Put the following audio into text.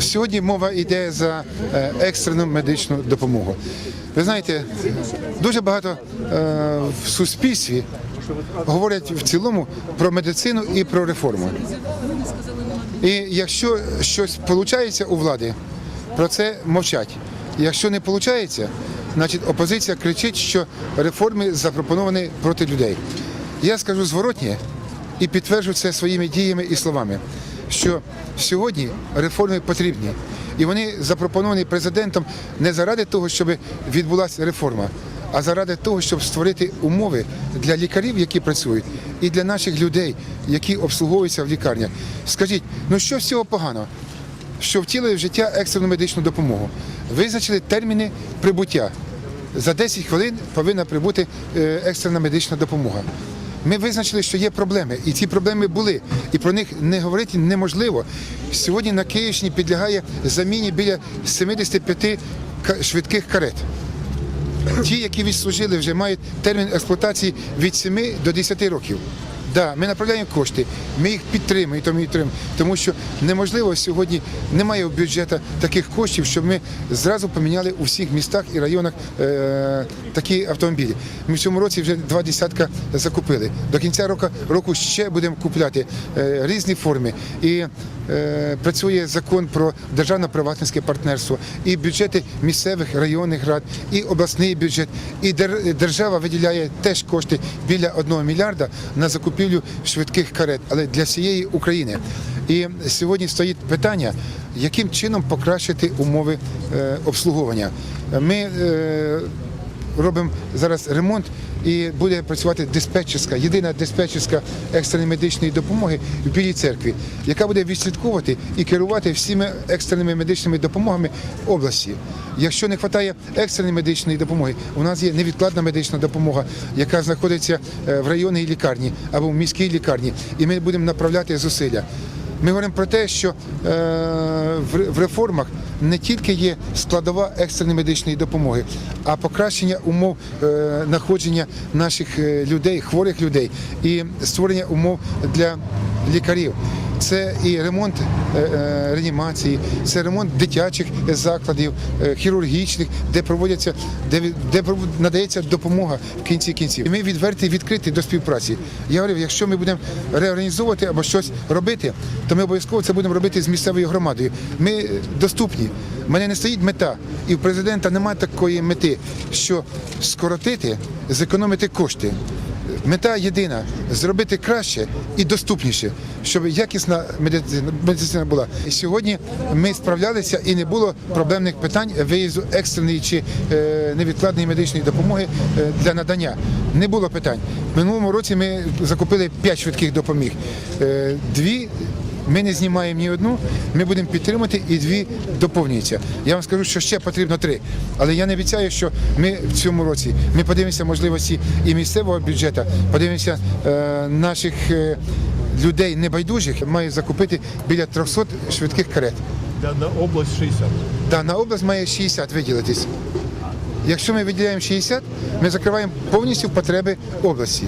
Сьогодні мова йде за е, екстрену медичну допомогу. Ви знаєте, дуже багато е, в суспільстві говорять в цілому про медицину і про реформу. І якщо щось виходить у влади, про це мовчать. Якщо не виходить, значить опозиція кричить, що реформи запропоновані проти людей. Я скажу зворотнє і підтверджу це своїми діями і словами, що сьогодні реформи потрібні. І вони запропоновані президентом не заради того, щоб відбулася реформа, а заради того, щоб створити умови для лікарів, які працюють, і для наших людей, які обслуговуються в лікарнях. Скажіть, ну що з цього поганого? Що втілили в життя екстрену медичну допомогу, визначили терміни прибуття. За 10 хвилин повинна прибути е, екстрена медична допомога. Ми визначили, що є проблеми, і ці проблеми були, і про них не говорити неможливо. Сьогодні на Київщині підлягає заміні біля 75 ка- швидких карет. Ті, які відслужили, вже мають термін експлуатації від 7 до 10 років. Да, ми направляємо кошти, ми їх підтримуємо, тому, підтримуємо, тому що неможливо сьогодні, немає в бюджету таких коштів, щоб ми зразу поміняли у всіх містах і районах е, такі автомобілі. Ми в цьому році вже два десятка закупили. До кінця року, року ще будемо купляти е, різні форми. І е, працює закон про державно-приватницьке партнерство, і бюджети місцевих районних рад, і обласний бюджет, і держава виділяє теж кошти біля 1 мільярда на закупівлю швидких карет, але для всієї України. І сьогодні стоїть питання, яким чином покращити умови е, обслуговування. Ми е, робимо зараз ремонт і буде працювати диспетчерська, єдина диспетчерська екстреної медичної допомоги в Білій церкві, яка буде відслідковувати і керувати всіми екстреними медичними допомогами області. Якщо не вистачає екстреної медичної допомоги, у нас є невідкладна медична допомога, яка знаходиться е, в районній лікарні або в міській лікарні, і ми будемо направляти зусилля. Ми говоримо про те, що е, в в реформах не тільки є складова екстреної медичної допомоги, а покращення умов е, знаходження наших е, людей, хворих людей і створення умов для лікарів. Це і ремонт е, е, реанімації, це ремонт дитячих закладів, е, хірургічних, де проводяться, де, де надається допомога в кінці кінців. І ми відверті, відкриті до співпраці. Я говорив, якщо ми будемо реорганізовувати або щось робити, то ми обов'язково це будемо робити з місцевою громадою. Ми доступні. У мене не стоїть мета, і в президента немає такої мети, що скоротити, зекономити кошти. Мета єдина зробити краще і доступніше, щоб якісна медицина, медицина була. І сьогодні ми справлялися і не було проблемних питань виїзду екстреної чи е, невідкладної медичної допомоги е, для надання. Не було питань. В минулому році ми закупили 5 швидких допоміг. Е, дві ми не знімаємо ні одну, ми будемо підтримати і дві доповнюються. Я вам скажу, що ще потрібно три. Але я не обіцяю, що ми в цьому році ми подивимося можливості і місцевого бюджету, подивимося е, наших е, людей небайдужих. Має закупити біля 300 швидких карет. Для- На область 60. Да, на область має 60 виділитись. Якщо ми виділяємо 60, ми закриваємо повністю потреби області.